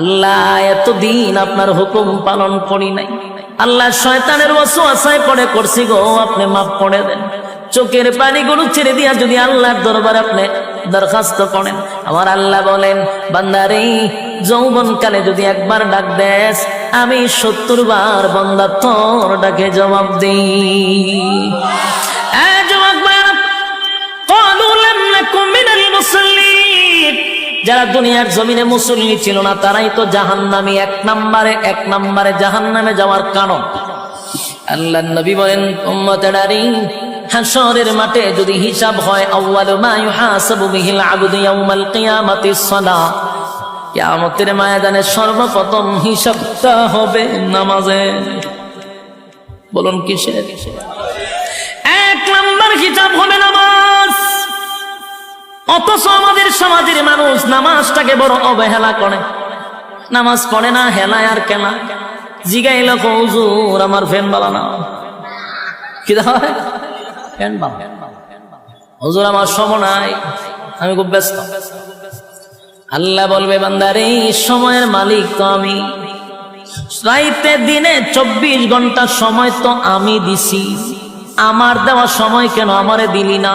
আল্লাহ, এতদিন আপনার হুকুম পালন করি নাই। আল্লাহ শয়তানের ওয়াসু আশায় পড়ে করছি গো, আপনি মাফ করে দেন। চোখের পানি পানিগুলো ছেড়ে দিয়া যদি আল্লাহর দরবারে আপনি দরখাস্ত করেন। আমার আল্লাহ বলেন, বান্দারে যৌবন কালে যদি একবার ডাক দেস, আমি সত্তর বার বন্দা তোর ডাকে জবাব দিই। এ যারা দুনিয়ার জমিনে মুসল্লি ছিল না, তারাই তো জাহান নামে এক নাম্বারে এক নাম্বারে জাহান নামে যাওয়ার কারণ। আল্লাহ নবী বলেন উম্মতেরারি হাসরের মাঠে যদি হিসাব হয়, আউয়াল মা ইউহাসাবু বিহিল আবদু ইয়াউমাল কিয়ামাতিস সালাহ কিয়ামতের ময়দানে সর্বপ্রথম হিসাবটা হবে নামাজে। বলুন কিসের? এক নাম্বার হিসাব হবে নামাজ। অথচ আমাদের সমাজের মানুষ নামাজটাকে বড় অবহেলা করে। নামাজ পড়ে না, হেলায় আর কেনা জিগাইল হুজুর, আমার ফ্যান বালা না কি হুজুর, আমার সম নাই, আমি খুব ব্যস্ত। আল্লাহ বলবে, বান্দারে সময়ের মালিক তো আমি। রাইতে দিনে চব্বিশ ঘণ্টা সময় তো আমি দিছি। আমার দেওয়া সময় কেন আমারে দিলি না?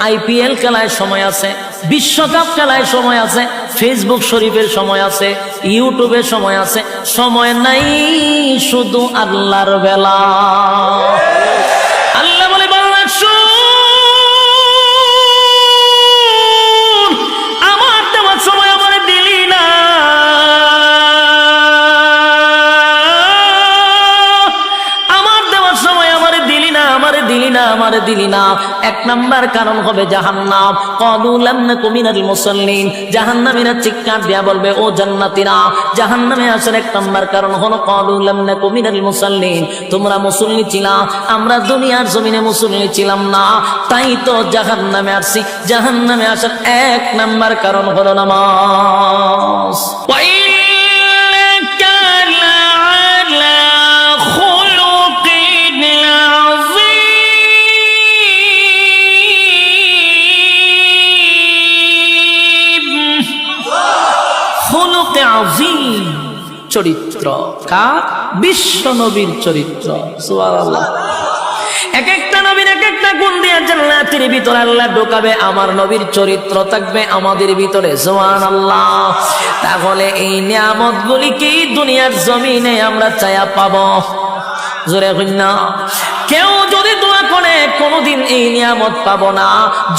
আইপিএল খেলায় সময় আছে, বিশ্বকাপ খেলায় সময় আছে, ফেসবুক শরীফের সময় আছে ইউটিউবের সময় আছে, সময় নাই শুধু আল্লাহর বেলা। আমারে দিলি না। এক নাম্বার কারণ হবে জাহান্নাম। কদুলাম না কুমিনাল মুসল্লিন। জাহান্নামীরা চিৎকার দিয়া বলবে, ও জান্নাতীরা! জাহান্নামে আসার এক নাম্বার কারণ হলো কদুলাম না কুমিনাল মুসল্লিন। তোমরা মুসল্লি ছিলা, আমরা দুনিয়ার জমিনে মুসল্লি ছিলাম না। তাই তো জাহান্নামে আসছি। জাহান্নামে আসার এক নাম্বার কারণ হলো নামাজ। চরিত্র। কার বিশ্ব নবীর চরিত্র। এক একটা নবীর এক একটা গুণ দিয়ে জান্নাতের ভিতরে আল্লাহ ঢোকাবে। আমার নবীর চরিত্র থাকবে আমাদের ভিতরে। জোয়ান আল্লাহ তাহলে এই নিয়ামত গুলি কি দুনিয়ার জমিনে আমরা চায়া পাবো? জোরে না। কেউ যদি দোয়া করে, কোনোদিন এই নিয়ামত পাব না।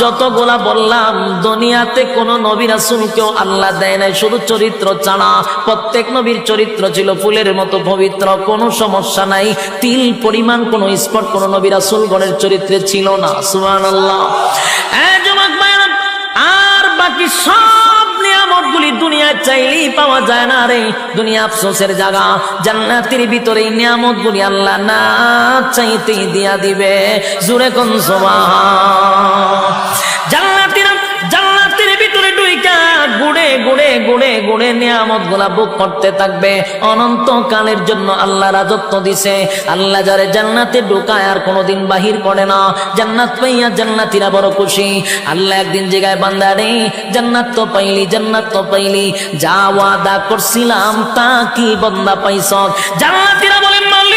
যত যতগুলা বললাম, দুনিয়াতে কোন নবীর কেউ আল্লাহ দেয় নাই, শুধু চরিত্র ছাড়া। প্রত্যেক নবীর চরিত্র ছিল ফুলের মতো পবিত্র, কোনো সমস্যা নাই। তিল পরিমাণ কোন স্পট কোন নবীর গণের চরিত্রে ছিল না সুমান আল্লাহ আর বাকি সব নিয়ামত গুলি দুনিয়ায় চাইলেই পাওয়া যায় না রে। দুনিয়া আফসোসের জায়গা। জান্নাতের ভিতরে এই নিয়ামত গুলি আল্লাহ না চাইতেই দিয়া দিবে। জুড়ে কোন জান্নাতের ভিতরে গুড়ে গুড়ে গুড়ে গুড়ে নিয়ামতগুলা বুক করতে থাকবে। অনন্ত কালের জন্য আল্লাহ রাজত্ব দিছে। আল্লাহ যারে জান্নাতে ঢুকায় আর কোনোদিন বাহির করে না। জান্নাত পাইয়া জান্নাতিরা বড় খুশি। আল্লাহ একদিন জায়গায় বান্দারে জান্নাত তো পাইলি, জান্নাত তো পাইলি। যা ওয়াদা করছিলাম তা কি বন্দা পাইছ জান্নাতিরা বলেন, মালিক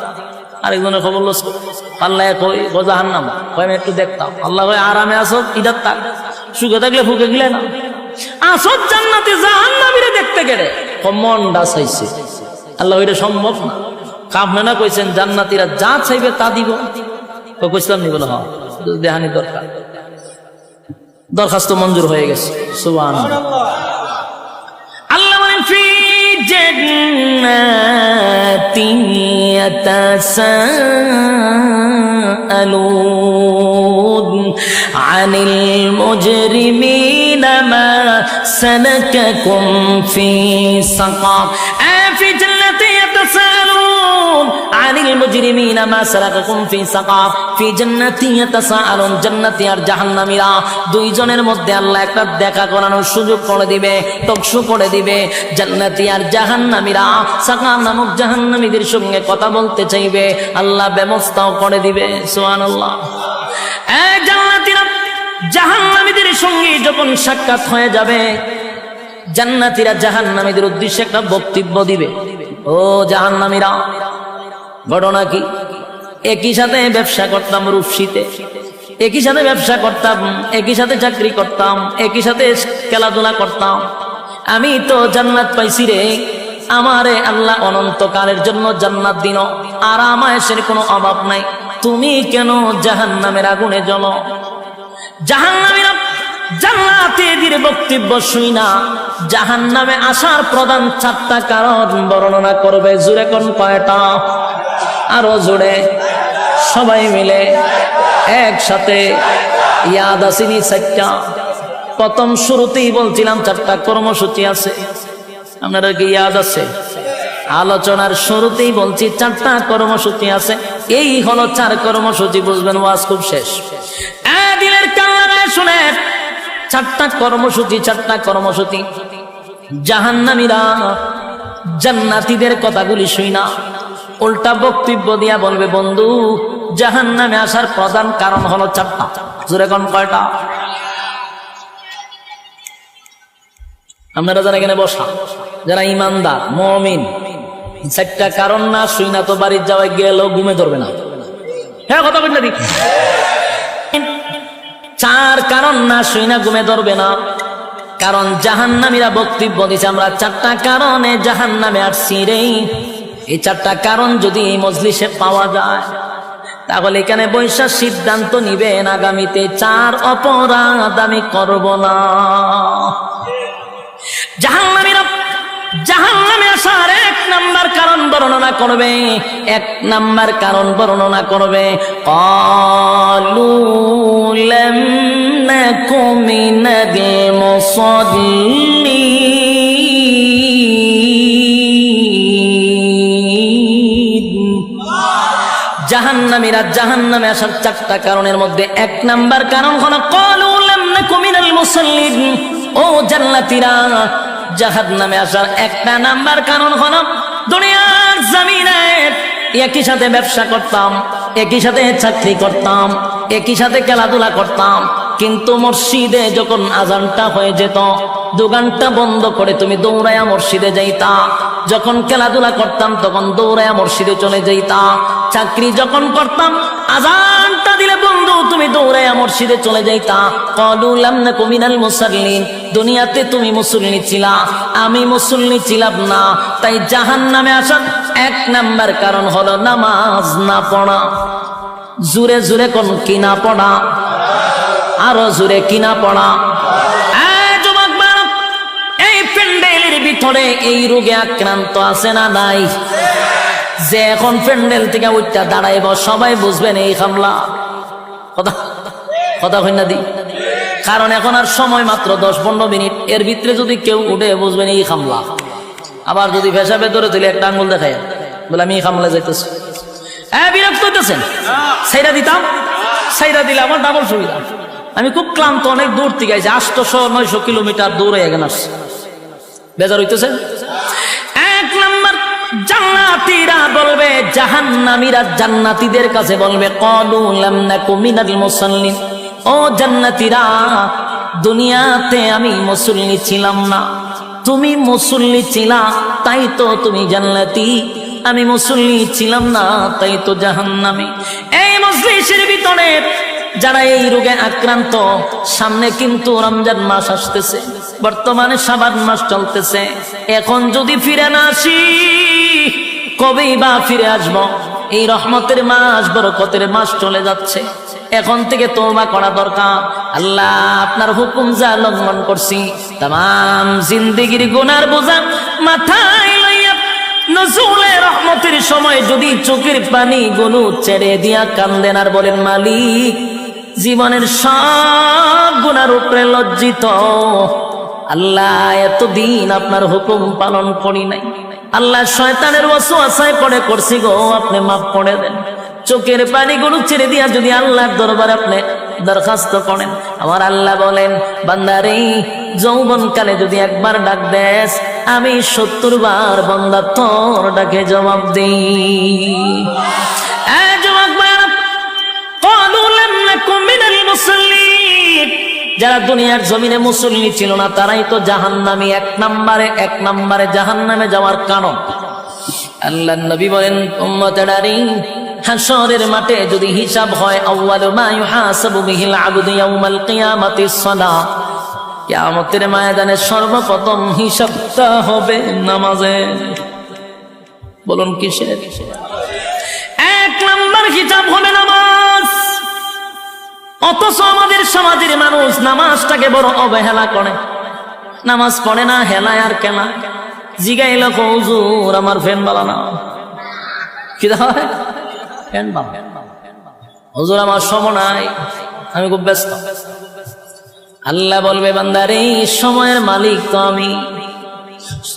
আরেকজনের খবর লো আল্লাহ কই গোজাহান নাম কয়, আমি একটু দেখতাম। আল্লাহ কয়, আরামে আসো ইদার তাক সুখে থাকলে ফুকে গেলে না। আসো জান্নাতে জাহান নামিরে দেখতে গেলে। মনটা চাইছে আল্লাহ এটা সম্ভব না। কামনা কইছেন, জান্নাতিরা যা চাইবে তা দিব। কইছিলাম নি বলে হ্যাঁ দেহানি দরকার। দরখাস্ত মঞ্জুর হয়ে গেছে। সুবান আল্লাহ বলেন, ফি جنات يتساءلون عن المجرمين ما سلككم في سقر. آه، করে দিবে জাহান্নামীদের সঙ্গে কথা বলতে চাইবে, আল্লাহ ব্যবস্থাও করে দিবে জাহান্নামীদের সঙ্গে যখন সাক্ষাৎ হয়ে যাবে, জান্নাতিরা জাহান্নামীদের উদ্দেশ্যে একটা বক্তব্য দিবে। ও জাহান্নামীরা ঘটনা কি? একই সাথে ব্যবসা করতাম রূপসীতে। একই সাথে ব্যবসা করতাম, একই সাথে চাকরি করতাম, একই সাথে খেলাধুলা করতাম। আমি তো জান্নাত পাইছি রে। আমারে আল্লাহ অনন্তকালের জন্য জান্নাত দিন। আর আমায়ের কোনো অভাব নাই। তুমি কেন জাহান নামের আগুনে জ্বল? জাহান নামের জান্নাতীদের বক্তব্য শুই না। জাহান নামে আসার প্রধান চারটা কারণ বর্ণনা করবে। জুড়ে কোন কয়টা? আরও জুড়ে সবাই মিলে একসাথে ইয়াদ আসিনি চারটা। প্রথম শুরুতেই বলছিলাম চারটা কর্মসূচি আছে। আপনারা কি ইয়াদ আছে? আলোচনার শুরুতেই বলছি চারটা কর্মসূচি আছে। এই হলো চার কর্মসূচি, বুঝবেন ওয়াজ খুব শেষ। শুনে চারটা কর্মসূচি চারটা কর্মসূচি। জাহান্নামীরা জান্নাতীদের কথাগুলি শুই না। উল্টা বক্তব্য দিয়া বলবে, বন্ধু জাহান নামে আসার প্রধান কারণ হলো চারটা। জোরে কোন কয়টা? আপনারা যারা এখানে বসা, যারা ইমানদার, মমিন, চারটা কারণ না শুই না তো বাড়ির যাওয়ায় গেলেও ঘুমে ধরবে না। হ্যাঁ কথা দিক চার কারণ না শুই না ঘুমে ধরবে না। কারণ জাহান নামীরা বক্তব্য দিছে আমরা চারটা কারণে জাহান নামে আসছি রে। এই চারটা কারণ যদি এই মজলিসে পাওয়া যায়, তাহলে এখানে বৈশা সিদ্ধান্ত নিবেন আগামীতে। চার অপরাধ আমি করব না। জাহান্নামীরা জাহান্নামে আসার এক নাম্বার কারণ বর্ণনা করবে, এক নাম্বার কারণ বর্ণনা করবে কলুলম কুমিনাদ মুসাল্লিন জাহান্নামীরা আসার চারটা কারণের মধ্যে এক নাম্বার কারণ হলো কলুলাম না কমিনাল মুসাল্লিন। ও জান্নাতিরা জাহাদ নামে আসার একটা নাম্বার কারণ হলো দুনিয়ার জমিনে একই সাথে ব্যবসা করতাম, একই সাথে চাকরি করতাম, একই সাথে খেলাধুলা করতাম। কিন্তু মসজিদে যখন আজানটা হয়ে যেত, দোকানটা বন্ধ করে তুমি দৌড়াইয়া মসজিদে যাইতা। যখন খেলাধুলা করতাম, তখন দৌড়াইয়া মসজিদে চলে যাইতা। চাকরি যখন করতাম, আজানটা দিলে, বন্ধু, তুমি দৌড়াইয়া মসজিদে চলে যাইতা। কলুলাম না কমিনাল মুসাল্লিন। দুনিয়াতে তুমি মুসল্লি ছিলা। আমি মুসল্লি ছিলাম না। তাই জাহান নামে আসার এক নাম্বার কারণ হলো নামাজ না পড়া। জুরে জুরে কোন কিনা পড়া? আরও জুরে কিনা পড়া। ভিতরে এই রোগে আক্রান্ত আছে না নাই? যে এখন প্যান্ডেল থেকে উঠটা দাঁড়াইব, সবাই বুঝবেন এই হামলা। কথা কথা কন্যা দি। কারণ এখন আর সময় মাত্র দশ পনেরো মিনিট। এর ভিতরে যদি কেউ উঠে, বুঝবেন এই হামলা। আবার যদি ভেসাবে ধরে তুলে একটা আঙ্গুল দেখায়, বলে, আমি এই হামলা যাইতেছি। হ্যাঁ বিরক্ত হইতেছেন? সাইরা দিতাম? সাইরা দিলে আমার ডাবল সুবিধা। আমি খুব ক্লান্ত, অনেক দূর থেকে আইছি। আটশো নয়শো কিলোমিটার দূরে এখানে আসছি বেজার হইতেছে? এক নম্বর, জান্নাতীরা বলবে, জাহান্নামীরা জান্নাতীদের কাছে বলবে, কলু লাম নাকু মিনাল মুসাল্লিন। ও জান্নাতীরা, দুনিয়াতে আমি মুসল্লি ছিলাম না। তুমি মুসল্লি ছিলা, তাই তো তুমি জান্নাতি। আমি মুসল্লি ছিলাম না, তাই তো জাহান্নামী। এই মজলিসের ভিতরে যারা এই রোগে আক্রান্ত, সামনে কিন্তু রমজান মাস আসতেছে। বর্তমানে সাবান মাস চলতেছে। এখন যদি ফিরে না আসি, কবেই বা ফিরে আসব? এই রহমতের মাস, বরকতের মাস চলে যাচ্ছে। এখন থেকে তোবা করা দরকার। আল্লাহ আপনার হুকুম যা লঙ্ঘন করছি, তাম জিন্দিগির গুনার বোঝা মাথায় লইয়া রহমতের সময় যদি চোখের পানি গুনু ছেড়ে দিয়া কান্দেন আর বলেন, মালিক জীবনের সব গুনার উপরে লজ্জিত। আল্লাহ এতদিন আপনার হুকুম পালন করি নাই। আল্লাহ শয়তানের ওয়াসু আশায় পড়ে করছি গো, আপনি মাফ করে দেন। চোখের পানিগুলো ছেড়ে দিয়া যদি আল্লাহর দরবারে আপনি দরখাস্ত করেন। আমার আল্লাহ বলেন, বান্দারে যৌবন কালে যদি একবার ডাক দেস, আমি সত্তর বার বন্দা তোর ডাকে জবাব দিই। যারা দুনিয়ার জমিনে মুসল্লি ছিল না, তারাই তো জাহান্নামী এক নাম্বারে এক নাম্বারে জাহান নামে যাওয়ার কারণ। আল্লাহ নবী বলেন হাসরের মাঠে যদি হিসাব হয় বিহিল কিয়ামতের ময়দানে সর্বপ্রথম হিসাবটা হবে নামাজে। বলুন কিসের? এক নাম্বার হিসাব হবে নামাজ। অথচ আমাদের সমাজের মানুষ নামাজটাকে বড় অবহেলা করে। নামাজ পড়ে না, হেলায় আর কেনা জিগাইল হুজুর, আমার ফ্যান বালা না। কি হয়? হুজুর, আমার সম নাই, আমি খুব ব্যস্ত। আল্লাহ বলবে, বান্দারে সময়ের মালিক তো আমি।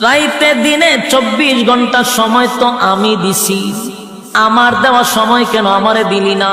রাইতে দিনে চব্বিশ ঘণ্টা সময় তো আমি দিছি। আমার দেওয়া সময় কেন আমারে দিলি না?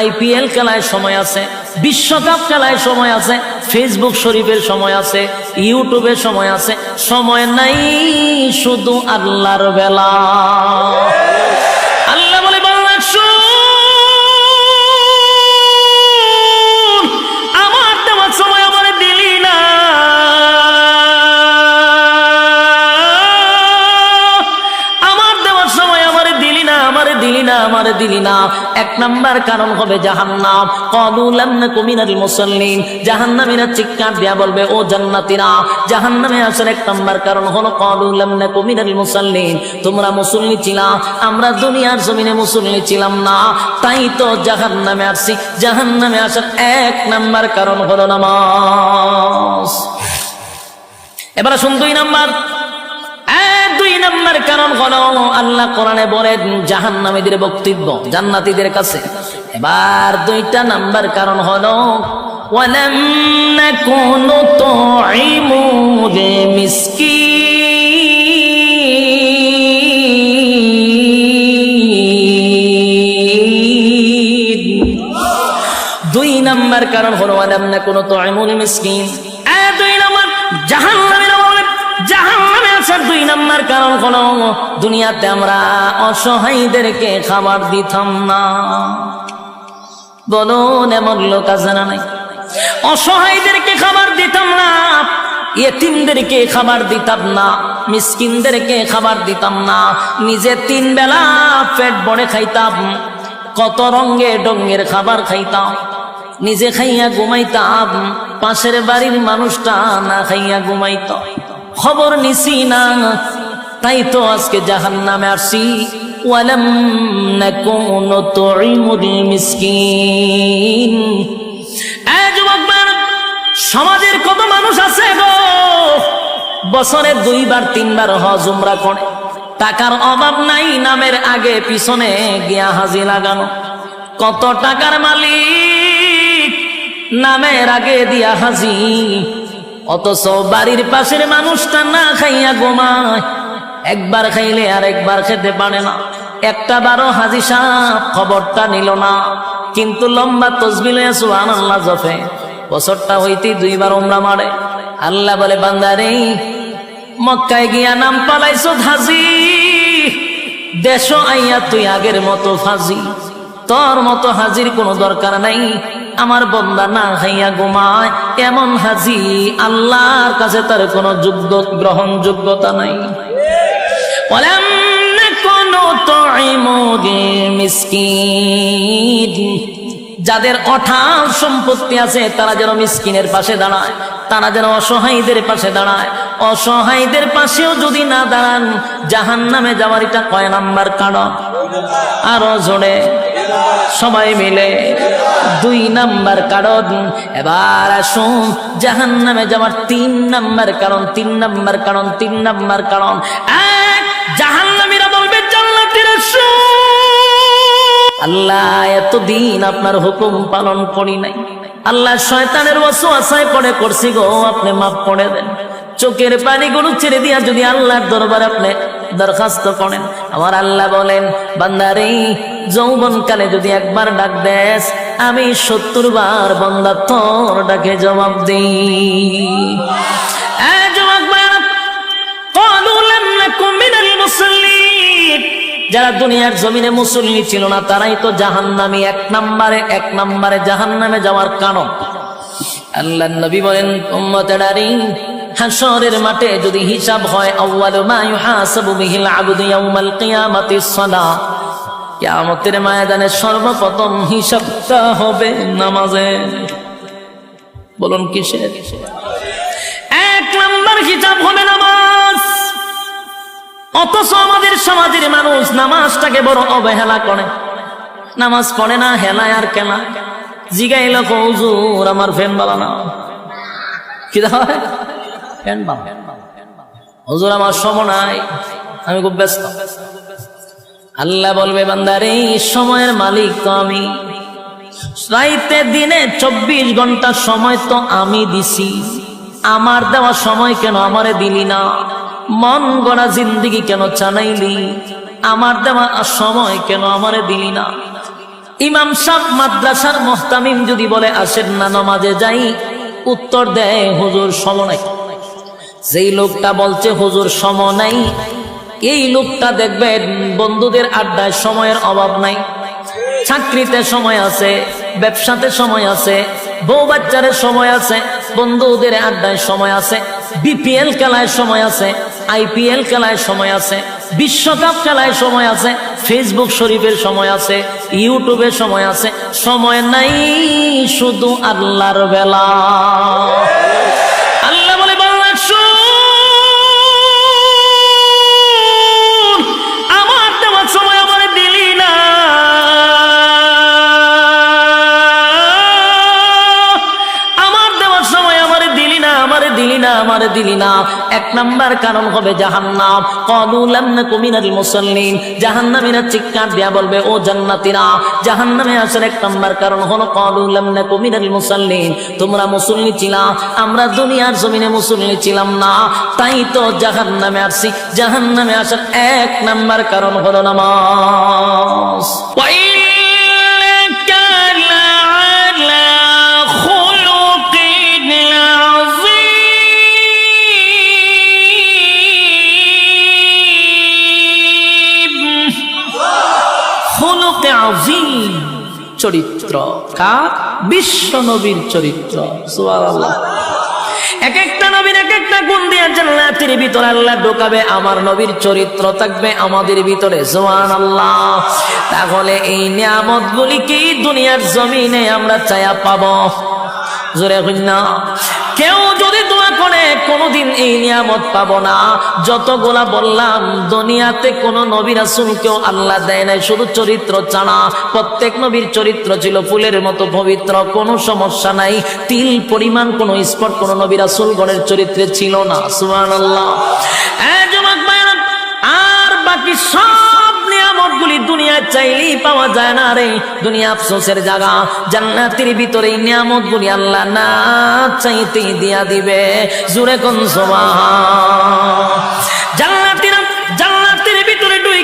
আইপিএল খেলায় সময় আছে, বিশ্বকাপ খেলায় সময় আছে, ফেসবুক শরীফের সময় আছে ইউটিউবের সময় আছে, সময় নাই শুধু আল্লাহর বেলা। নাম্বার কারণ হবে জাহান্নাম। কদুলাম না কুমিনাল মুসল্লিন। জাহান্নামীরা চিৎকার দিয়া বলবে, ও জান্নাতীরা, জাহান্নামে আসার এক নাম্বার কারণ হলো কদুলাম না কুমিনাল মুসল্লিন। তোমরা মুসল্লি ছিলা, আমরা দুনিয়ার জমিনে মুসল্লি ছিলাম না। তাই তো জাহান্নামে আসছি। জাহান্নামে আসার এক নাম্বার কারণ হলো নামাজ। এবার শুন দুই নাম্বার। দুই নম্বর কারণ হলো আল্লাহ কোরআনে বলেন জাহান্নামীদের বক্তব্য, জান্নাতীদের কাছে। এবার দুইটা নাম্বার কারণ হলো দুই নাম্বার কারণ হলো কোনো তো এমন মিসকিন এ দুই নাম্বার, জাহান্নামের বলে আসার দুই নাম্বার কারণ হলো, দুনিয়াতে আমরা অসহায়দেরকে খাবার দিতাম না। বলুন, এমন লোক আছে না নাই? অসহায়দেরকে খাবার দিতাম না এতিমদেরকে খাবার দিতাম না, মিসকিনদেরকে খাবার দিতাম না, নিজে তিন বেলা পেট বড়ে খাইতাম, কত রঙে ডঙ্গের খাবার খাইতাম, নিজে খাইয়া ঘুমাইতাম, পাশের বাড়ির মানুষটা না খাইয়া ঘুমাইত। খবর নিছি না। তাই তো আজকে জাহান নামে আসি সমাজের কত মানুষ আছে গো? বছরে দুইবার, তিনবার হজ উমরা করে। টাকার অভাব নাই, নামের আগে পিছনে গিয়া হাজি লাগানো। কত টাকার মালিক, নামের আগে দিয়া হাজি। অথচ বাড়ির পাশের মানুষটা না খাইয়া ঘুমায়। একবার খাইলে আর একবার খেতে পারে না। একটা বারো হাজি সাহ খবরটা নিল না। কিন্তু লম্বা তসবিল সুহান আল্লাহ জফে বছরটা হইতে দুইবার ওমরা মারে। আল্লাহ বলে বান্দারে মক্কায় গিয়া নাম পালাইছো হাজি। দেশ আইয়া তুই আগের মতো ফাজি তোর মতো হাজির কোনো দরকার নাই। আমার বন্দা না হাইয়া গুমায় এমন হাজি আল্লাহর কাছে তার কোনো যোগ্য গ্রহণ যোগ্যতা নাই বলেন যাদের অঠাল সম্পত্তি আছে, তারা যেন মিসকিনের পাশে দাঁড়ায়, তারা যেন অসহায়ীদের পাশে দাঁড়ায়। অসহায়ীদের পাশেও যদি না দাঁড়ান জাহান নামে যাওয়ার এটা কয় নাম্বার কারণ? আরও জোরে। সবাই মিলে দুই নাম্বার কারণ। এবার আসুন জাহান নামে যাওয়ার তিন নাম্বার কারণ, তিন নাম্বার কারণ, তিন নাম্বার কারণ। এক জাহান নামীরা বলবে, জান্নাতের আল্লাহ এতদিন আপনার হুকুম পালন করি নাই। আল্লাহ শয়তানের ওয়াসওয়াসায় পড়ে করছি গো, আপনি মাফ করে দেন। চোখের পানিগুলো ছেড়ে দিয়া যদি আল্লাহর দরবারে আপনি দরখাস্ত করেন। আমার আল্লাহ বলেন, বান্দারে যৌবনকালে যদি একবার ডাক দেস, আমি সত্তর বার বন্দা তোর ডাকে জবাব দিই। যারা দুনিয়ার জমিনে মুসল্লি ছিল না, তারাই তো জাহান নামে এক নাম্বারে এক নাম্বারে জাহান নামে যাওয়ার কারণ। আল্লাহ নবী বলেন হাসরের মাঠে যদি হিসাব হয়, আউয়াল মা ইউহাসাবু বিহিল আবদু ইয়াউমাল কিয়ামাতিস সদা কিয়ামতের ময়দানে সর্বপ্রথম হিসাবটা হবে নামাজে। বলুন কিসের? এক নম্বর হিসাব হবে নামাজ। অথচ আমাদের সমাজের মানুষ নামাজটাকে বড় অবহেলা করে। নামাজ পড়ে না, হেলায় আর কেনা জিগাইল হুজুর, আমার ফ্যান বালা না কি হয়? ফ্যান বালা। হুজুর, আমার সম নাই। আমি খুব ব্যস্ত। আল্লাহ বলবে, বান্দারে, এই সময়ের মালিক তো আমি। রাইতে দিনে চব্বিশ ঘণ্টা সময় তো আমি দিছি। আমার দেওয়া সময় কেন আমারে দিলি না? মন গড়া জিন্দিগি কেন চানাইলি আমার দেওয়া সময় কেন আমারে দিলি না? ইমাম সাহ মাদ্রাসার মোহতামিম যদি বলে, আসেন না, নমাজে যাই। উত্তর দেয়, হুজুর সম নাই। যেই লোকটা বলছে, হুজুর সম নাই। এই লোকটা দেখবেন বন্ধুদের আড্ডায় সময়ের অভাব নাই। চাকরিতে সময় আছে, ব্যবসাতে সময় আছে, বউ বাচ্চারের সময় আছে, বন্ধুদের আড্ডায় সময় আছে, বিপিএল খেলায় সময় আছে, আইপিএল খেলায় সময় আছে, বিশ্বকাপ খেলায় সময় আছে, ফেসবুক শরীফের সময় আছে ইউটিউবের সময় আছে, সময় নাই শুধু আল্লাহর বেলা। আমার দিলি না। এক নাম্বার কারণ হবে জাহান্নাম। কুমিনাল মুসল্লিন। জাহান্নামীরা চিৎকার বলবে, ও জাহান্নামে আসার এক নাম্বার কারণ হলো কুমিনাল মুসল্লিন। তোমরা মুসল্লি ছিলা, আমরা দুনিয়ার জমিনে মুসল্লি ছিলাম না। তাই তো জাহান্নামে আসছি জাহান্নামে আসার এক নাম্বার কারণ হলো নামাজ। চরিত্র। কার? বিশ্ব নবীর চরিত্র। সুবহানাল্লাহ। এক একটা নবীর এক একটা গুণ দিয়ে জান্নাতের ভিতরে আল্লাহ ঢোকাবে। আমার নবীর চরিত্র থাকবে আমাদের ভিতরে। জোয়ান আল্লাহ তাহলে এই নিয়ামত গুলিকেই দুনিয়ার জমিনে আমরা চায়া পাবো? জোরে না। কেউ যদি দোয়া করে, কোনোদিন এই নিয়ামত পাবো না। যত যতগুলা বললাম, দুনিয়াতে কোন নবী রাসূলকেও আল্লাহ দেয় নাই, শুধু চরিত্র চানা। প্রত্যেক নবীর চরিত্র ছিল ফুলের মতো পবিত্র, কোনো সমস্যা নাই। তিল পরিমাণ কোনো স্পট কোন নবী রাসূল গণের চরিত্রে ছিল না, সুবহানাল্লাহ। আল্লাহ আর বাকি সব গুলি দুনিয়া চাইলেই পাওয়া যায় না রে। দুনিয়া আফসোসের জায়গা। জান্নাতের ভিতরে নিয়ামত গুলি আল্লাহ না চাইতেই দিয়া দিবে। জুড়ে কোন জান্নাতের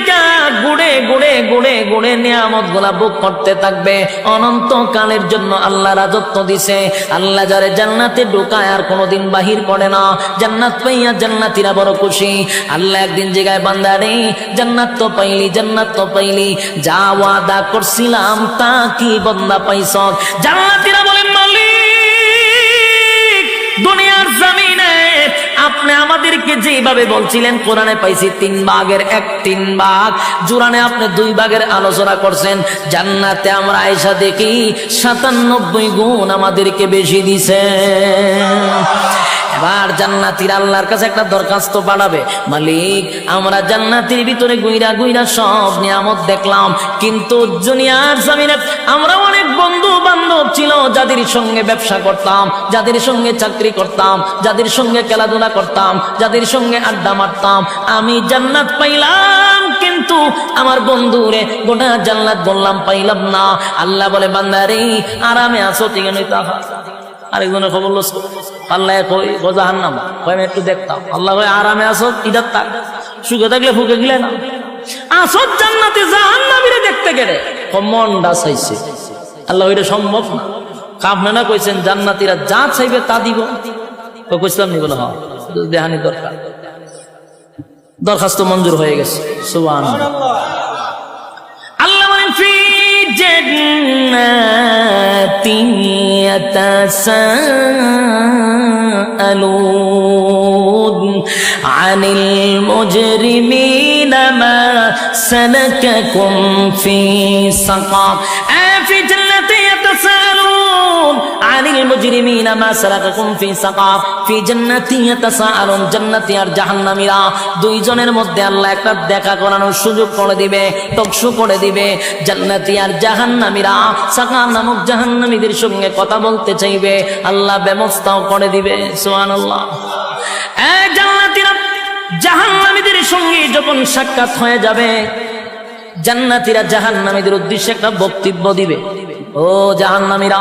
ডুইকা গুড়ে গুড়ে গুড়ে গুড়ে নিয়ামত বুক করতে থাকবে। অনন্ত কালের জন্য আল্লাহ রাজত্ব দিছে। আল্লাহ যারে জান্নাতে ঢুকায় আর কোনোদিন বাহির করে না। জান্নাত পাইয়া জান্নাতিরা বড় খুশি। আল্লাহ একদিন জায়গায় বান্দারে জান্নাত তো পাইলি, জান্নাত তো পাইলি। যা ওয়াদা করছিলাম তা কি বন্দা পাইছ জান্নাতিরা বলেন, মালিক আপনি আমাদেরকে যেভাবে বলছিলেন, কোরআনে পাইছি তিন ভাগের এক, তিন ভাগ। জুরানে আপনি দুই ভাগের আলোচনা করছেন। জান্নাতে আমরা আয়সা দেখি, সাতানব্বই গুণ আমাদেরকে বেশি দিছে। এবার জান্নাতির আল্লাহর কাছে একটা দরখাস্ত পাঠাবে। মালিক, আমরা জান্নাতির ভিতরে গুইরা গুইরা সব নিয়ামত দেখলাম, কিন্তু জুনিয়ার জমিনে আমরা অনেক যাদের সঙ্গে ব্যবসা করতাম, যাদের সঙ্গে চাকরি করতাম, যাদের সঙ্গে খেলাধুলা করতাম, যাদের সঙ্গে আড্ডা মারতাম, আমি জান্নাত পাইলাম, কিন্তু আমার বন্ধুরে গোটা জান্নাত বললাম, পাইলাম না। আল্লাহ বলে, বান্দারে, আরামে আসো ঠিক আরেকজনের খবর আল্লাহ কই নাম আমি একটু দেখতাম। আল্লাহ কই আরামে আসো ইদার তাক সুখে থাকলে ফুকে গেলে না। আসত জান্নাতে, জাহান্নামীরে দেখতে গেলে। মনটা চাইছে। আল্লাহ, ওইটা সম্ভব না। কামনা কইছেন, জান্নাতিরা যা চাইবে তা দিব। তো কইছিলাম নিব না হ্যাঁ, দেহানি দরকার। দরখাস্ত মঞ্জুর হয়ে গেছে সুবান আল্লাহ বলেন, ফি জান্নাতি আনিল মুজরিমিনা মা সালাকাকুম ফি আনিল মুজরিমিনা মা সালাকাকুম ফি সাকাফ ফি জান্নাতি ইয়াতাসাআলুন, জান্নাতি আর জাহান্নামীরা। দুইজনের মধ্যে আল্লাহ একটা দেখা করানোর সুযোগ করে দিবে তকসু করে দিবে। জান্নাতি আর জাহান্নামীরা সাকাফ নামক জাহান্নামীদের সঙ্গে কথা বলতে চাইবে, আল্লাহ ব্যবস্থাও করে দিবে, সুবহানাল্লাহ। এ জান্নাতীরা জাহান্নামীদের সঙ্গে যখন সাক্ষাৎ হয়ে যাবে, জান্নাতীরা জাহান্নামীদের উদ্দেশ্যে একটা বক্তব্য দিবে। ও জাহান্নামীরা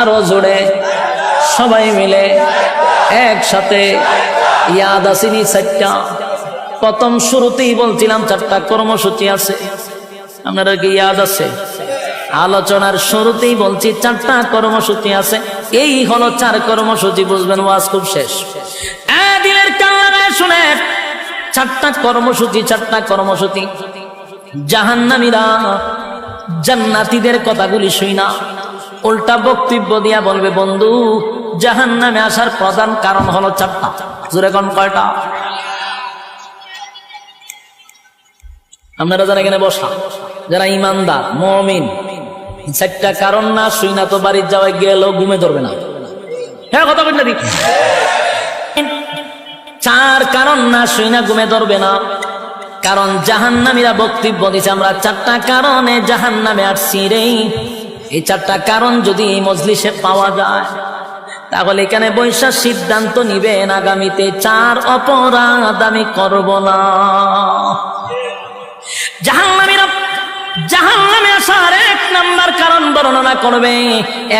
আরও জুড়ে সবাই মিলে একসাথে ইয়াদ আসিনি চারটা। প্রথম শুরুতেই বলছিলাম চারটা কর্মসূচি আছে। আপনারা কি ইয়াদ আছে? আলোচনার শুরুতেই বলছি চারটা কর্মসূচি আছে। এই হলো চার কর্মসূচি, বুঝবেন ওয়াজ খুব শেষ। দিলের কান্নায় শুনে চারটা কর্মসূচি চারটা কর্মসূচি। জাহান্নামীরা জান্নাতীদের কথাগুলি শুই না। উল্টা বক্তব্য দিয়া বলবে, বন্ধু জাহান নামে আসার প্রধান কারণ হলো চারটা জোরে কয়টা? আপনারা যারা এখানে বসা যারা ইমানদার মমিন, চারটা কারণ না শুই না তো বাড়ির যাওয়ায় গেলেও ঘুমে ধরবে না। হ্যাঁ কথা বলি না দি। চার কারণ না শুই না ঘুমে ধরবে না। কারণ জাহান্নামীরা বক্তব্য দিচ্ছে আমরা চারটা কারণে জাহান্নামে আসছি রে। এই চারটা কারণ যদি এই মজলিসে পাওয়া যায়, তাহলে এখানে বৈশাখ সিদ্ধান্ত নিবেন আগামীতে চার অপরাধ আমি করব না। জাহান নামের জাহান নামে আসার এক নাম্বার কারণ বর্ণনা করবে।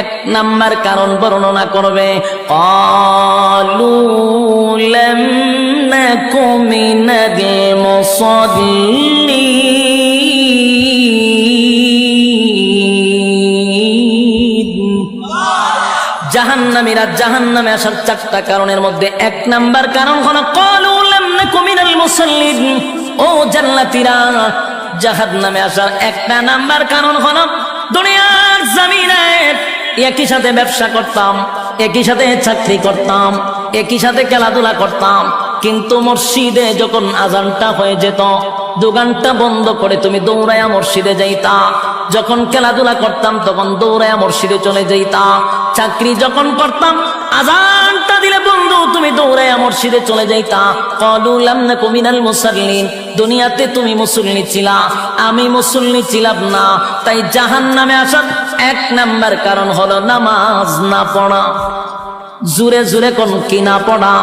এক নাম্বার কারণ বর্ণনা করবে অলুল কমিন দে মুসল্লিন। জাহান্নামীরা জাহান্নামে আসার চারটা কারণের মধ্যে এক নাম্বার কারণ হলো কলিনাল মুসল্লিম ও মুসল্লিন। ও নামে জাহান্নামে আসার একটা নাম্বার কারণ হলো, দুনিয়ার জমিনে একই সাথে ব্যবসা করতাম, একই সাথে চাকরি করতাম, একই সাথে খেলাধুলা করতাম, কিন্তু মসজিদে যখন আজানটা হয়ে যেত দোকানটা বন্ধ করে তুমি দৌড়ায়া মসজিদে যাইতা। যখন খেলাধুলা করতাম, তখন দৌড়ায়া মসজিদে চলে যাইতা। চাকরি যখন করতাম, আজানটা দিলে বন্ধু, তুমি দৌড়ায়া মসজিদে চলে যাইতা। কলুলাম না কমিনাল মুসাল্লিন, দুনিয়াতে তুমি মুসল্লি ছিলা। আমি মুসল্লি ছিলাম না, তাই জাহান নামে আসার এক নাম্বার কারণ হলো নামাজ না পড়া। জুরে জুরে কোন কিনা পড়া?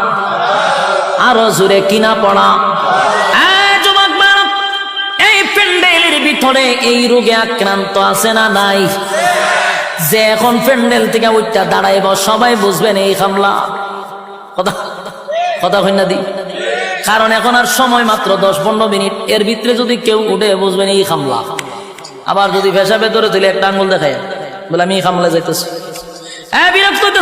আরও জুরে কিনা পড়া? প্যান্ডেলের এই রোগে আক্রান্ত আছে না নাই? যে এখন প্যান্ডেল থেকে উঠটা দাঁড়াইব, সবাই বুঝবেন এই হামলা। কথা কথা কন্যা দি। কারণ এখন আর সময় মাত্র দশ পনেরো মিনিট। এর ভিতরে যদি কেউ উঠে, বুঝবেন এই হামলা। আবার যদি ভেসা ভেতরে তুলে একটা আঙ্গুল দেখায়, বলে আমি এই হামলা যাইতেছি। হ্যাঁ বিরক্ত